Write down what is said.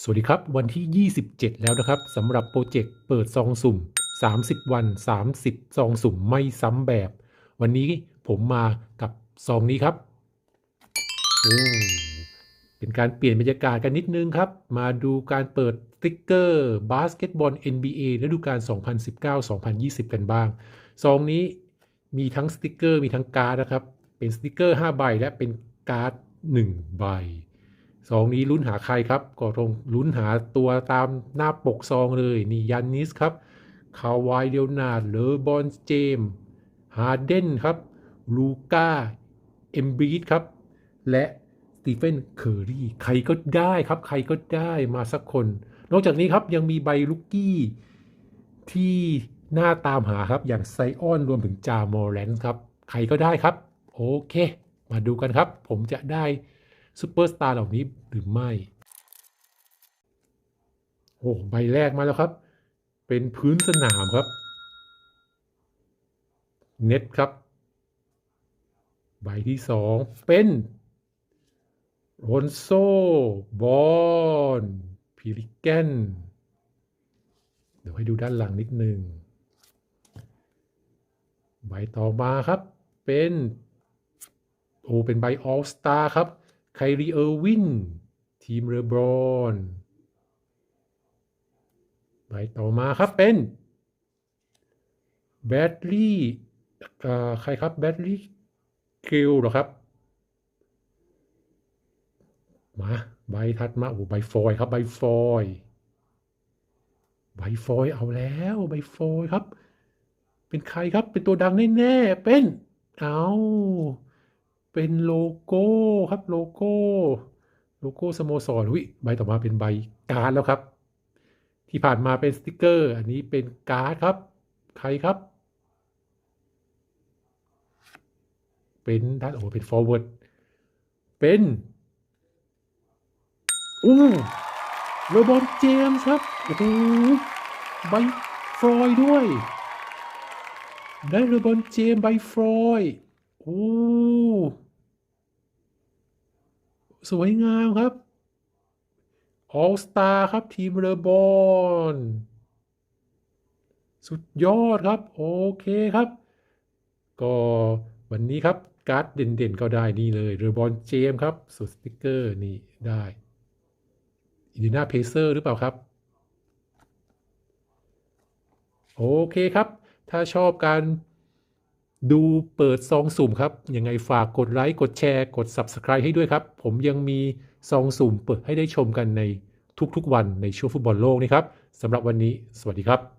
สวัสดีครับ วันที่ 27 แล้วนะครับสำหรับโปรเจกต์เปิดซองสุ่ม 30 วัน 30 ซองสุ่มไม่ซ้ำแบบ วันนี้ผมมากับซองนี้ครับเป็นการเปลี่ยนบรรยากาศกันนิดนึงครับ มาดูการเปิดสติ๊กเกอร์บาสเกตบอล NBA ฤดูกาล 2019-2020 กันบ้าง ซองนี้มีทั้งสติ๊กเกอร์มีทั้งการ์ดนะครับ เป็นสติ๊กเกอร์ 5 ใบและเป็นการ์ด 1 ใบ ซองนี้ลุ้นหาใครครับ ก็ต้องลุ้นหาตัวตามหน้าปกซองเลย นี่ยันนิสครับ คาวายเดลนาร์ดเลอบอนเจมส์ฮาร์เดนครับ ลูก้า เอมบีดครับ และสตีเฟน เคอร์รีใครก็ได้ครับ ใครก็ได้มาสักคน นอกจากนี้ครับยังมีใบลูกกี้ที่น่าตามหาครับ อย่างไซออนรวมถึงจามอร์แลนส์ครับ ใครก็ได้ครับ โอเค มาดูกันครับ ผมจะได้ ซูเปอร์สตาร์เหล่านี้หรือไม่โอ้ใบแรกมาแล้วครับ เป็นพื้นสนามครับ เน็ตครับ ใบที่สองเป็นโรนโซบอลพิริแกนเดี๋ยวให้ดูด้านหลังนิดนึง ใบต่อมาครับ เป็น โอเป็นใบออลสตาร์ครับ ไครีเออร์วิน ทีมเรบรอนใบต่อมาครับเป็นแบดลี่ใครครับแบดลี่คิลหรอครับ มาใบถัดมาโอ้ใบฟอยครับ ใบฟอยใบฟอยเอาแล้วใบฟอยครับ เป็นใครครับเป็นตัวดังแน่ๆเป็นเอา เป็นโลโก้ครับโลโก้โลโก้สโมสรหุยใบต่อมาเป็นใบการ์ดแล้วครับ ที่ผ่านมาเป็นสติกเกอร์ อันนี้เป็นการ์ดครับ ใครครับ เป็นด้านโอ้เป็น forward เป็นอู้โรบอนเจมส์ครับโอ้โหใบฟรอยด้วย ได้โรบอนเจมส์ใบฟรอยโอ้ สวยงามครับ All Star ครับทีมเรอบอลสุดยอดครับ โอเคครับ ก็วันนี้ครับ การ์ดเด่นๆ ก็ได้นี่เลยเรอบอลเจมครับสุดสติกเกอร์นี่ได้อินดินาเพเซอร์หรือเปล่าครับ โอเคครับ ถ้าชอบการ ดูเปิดซองสุ่มครับ ยังไงฝากกดไลค์ กดแชร์ กด Subscribe ให้ด้วยครับ ผมยังมีซองสุ่มเปิดให้ได้ชมกันในทุกๆวันในช่วงฟุตบอลโลกนี่ครับสำหรับวันนี้ สวัสดีครับ